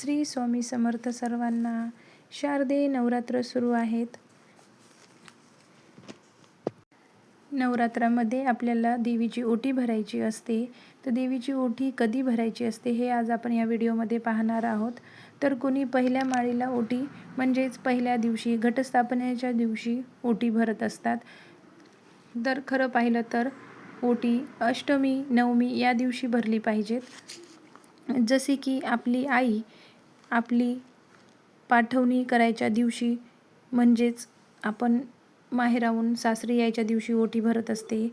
श्री स्वामी समर्थ सर्वांना शारदे नवरात्र सुरू आहेत. नवरात्रामध्ये आपल्याला देवीची ओटी भरायची असते. तर देवीची ओटी कधी भरायची असते हे आज आपण या व्हिडिओमध्ये पाहणार आहोत. तर कोणी पहिल्या माळीला ओटी म्हणजेच पहिल्या दिवशी घटस्थापनेच्या दिवशी ओटी भरत असतात. तर खरं पाहिलं तर ओटी अष्टमी नवमी या दिवशी भरली पाहिजेत. जसे की आपली आई आपली पाठवणी करायच्या दिवशी म्हणजेच आपण माहेराहून सासरी यायच्या दिवशी ओटी भरत असते.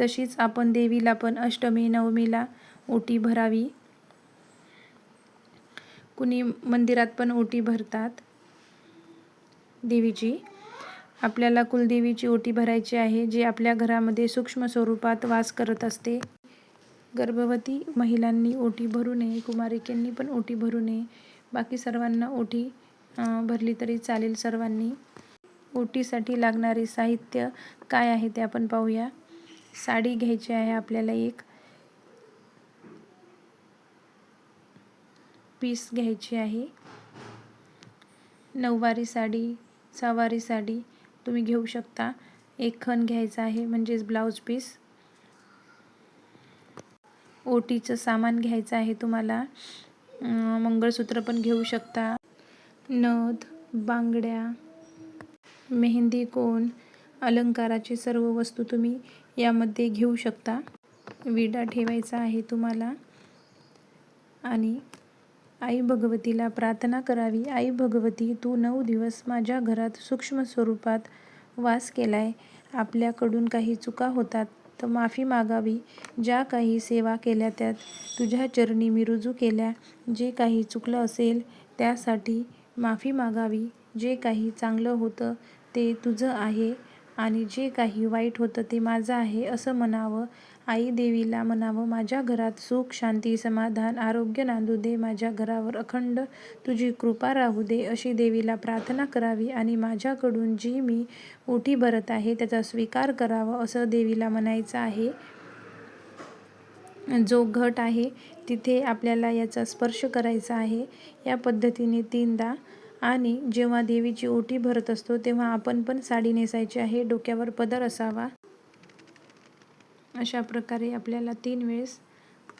तशीच आपण देवीला पण अष्टमी नवमीला ओटी भरावी. कुणी मंदिरात पण ओटी भरतात. देवीची. आपल्याला कुलदेवीची ओटी भरायची आहे जी आपल्या घरामध्ये सूक्ष्म स्वरूपात वास करत असते. गर्भवती महिलांनी ओटी भरू नये कुमारिकेंनी पण ओटी भरू नये. बाकी सर्वांना ओटी भरली तरी चालेल. सर्वांनी ओटीसाठी लागणारे साहित्य काय आहे ते आपण पाहूया. साडी घ्यायची आहे आपल्याला एक. पीस घ्यायची आहे. नऊवारी साडी सहावारी साडी तुम्ही घेऊ शकता. एक खण घ्यायचा आहे म्हणजेच ब्लाऊज पीस. ओटीचं सामान घ्यायचं आहे तुम्हाला. मंगळसूत्र पण घेऊ शकता. नथ बांगड्या मेहंदी कोण अलंकाराची सर्व वस्तू तुम्ही यामध्ये घेऊ शकता. विडा ठेवायचा आहे तुम्हाला. आणि आई भगवतीला प्रार्थना करावी. आई भगवती तू नऊ दिवस माझ्या घरात सूक्ष्म स्वरूपात वास केलाय. आपल्याकडून काही चुका होतात. तर माफी मागावी. ज्या काही सेवा केल्या त्यात तुझ्या चरणी मी रुजू केल्या. जे काही चुकलं असेल त्यासाठी माफी मागावी. जे काही चांगलं होतं ते तुझं आहे. आणि जे काही वाईट होतं ते माझं आहे असं म्हणावं. आई देवीला म्हणावं माझ्या घरात सुख शांती समाधान आरोग्य नांदू दे. माझ्या घरावर अखंड तुझी कृपा राहू दे. अशी देवीला प्रार्थना करावी आणि माझ्याकडून जी मी ओटी भरत आहे त्याचा स्वीकार करावा असं देवीला म्हणायचं आहे. जो घट आहे तिथे आपल्याला याचा स्पर्श करायचा आहे. या पद्धतीने तीनदा आणि जेव्हा देवीची ओटी भरत असतो तेव्हा आपण पण साडी नेसायची आहे. डोक्यावर पदर असावा. अशा प्रकारे आपल्याला तीन वेळेस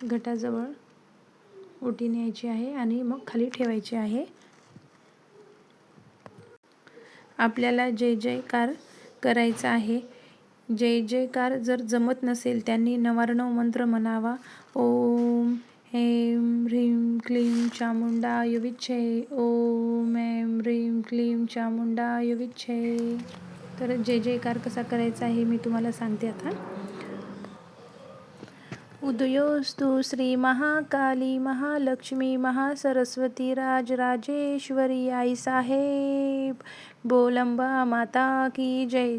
घटाजवळ ओटी न्यायची आहे आणि मग खाली ठेवायची आहे. आपल्याला जय जयकार करायचा आहे. जय जयकार जर जमत नसेल त्यांनी नवारणव मंत्र म्हणावा. ओम ऐं ह्रीं क्लीं चामुंडाय विच्छे ओम ऐं ह्रीं क्लीं चामुंडाय विच्छे। तर जय जयकार कसा करायचा हे मी तुम्हाला सांगते आता. उदयोस्तु श्री महाकाली महालक्ष्मी महासरस्वती राजराजेश्वरी आई साहेब बोलंबा माता की जय।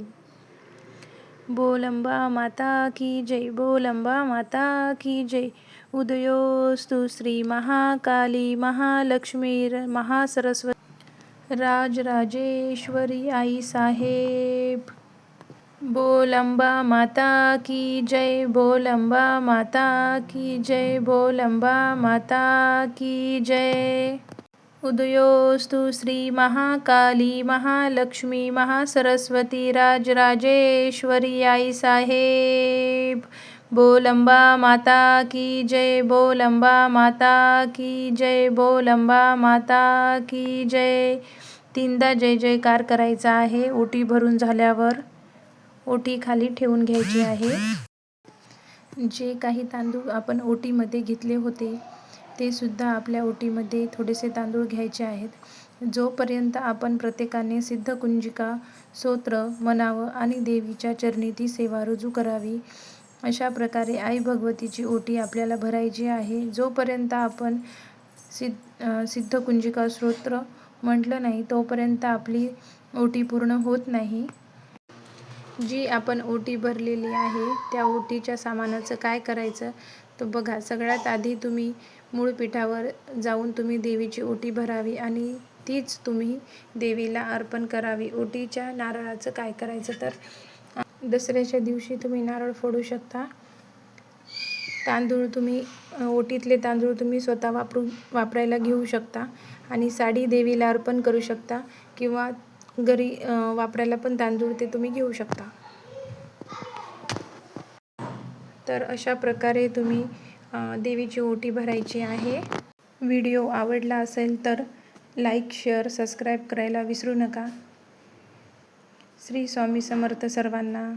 बोलंबा माता की जय बोलंबा माता की जय। उदयोस्तु श्री महाकाली महालक्ष्मी महासरस्वती। राजराजेश्वरी आई साहेब। बोलंबा माता की जय बोलंबा माता की जय बोलंबा माता की जय। उदयोस्तु श्री महाकाली महालक्ष्मी महासरस्वती राजराजेश्वरी आई साहेब. बोलंबा माता की जय बोलंबा माता की जय बोलंबा माता की जय. तीनदा जय जयकार करायचा आहे ओटी भरून झाल्यावर ओटी खाली ठेवून घ्यायची आहे. जे काही तांदूळ आपण ओटीमध्ये घेतले होते ते सुद्धा आपल्या ओटीमध्ये थोडेसे तांदूळ घ्यायचे आहेत. जोपर्यंत आपण प्रत्येकाने सिद्धकुंजिका स्तोत्र म्हणावं आणि देवीच्या चरणी ती सेवा रुजू करावी अशा प्रकारे आई भगवतीची ओटी आपल्याला भरायची आहे. जोपर्यंत आपण सिद्ध सिद्धकुंजिका स्तोत्र म्हटलं नाही तोपर्यंत आपली ओटी पूर्ण होत नाही. जी आपण ओटी भरलेली आहे त्या ओटीच्या सामानाचं काय करायचं? तर बघा सगळ्यात आधी तुम्ही मूळ पीठावर जाऊन तुम्ही देवीची ओटी भरावी आणि तीच तुम्ही देवीला अर्पण करावी. ओटीच्या नारळाचं काय करायचं तर दसऱ्याच्या दिवशी तुम्ही नारळ फोडू शकता. तांदूळ तुम्ही ओटीतले तांदूळ तुम्ही स्वतः वापरू वापरायला घेऊ शकता आणि साडी देवीला अर्पण करू शकता किंवा घरी वापरायला पण तांदूळ ते तुम्ही घेऊ शकता. तर अशा प्रकारे तुम्ही देवीची ओटी भरायची आहे. व्हिडिओ आवडला असेल तर लाईक शेअर सबस्क्राईब करायला विसरू नका. श्री स्वामी समर्थ सर्वांना.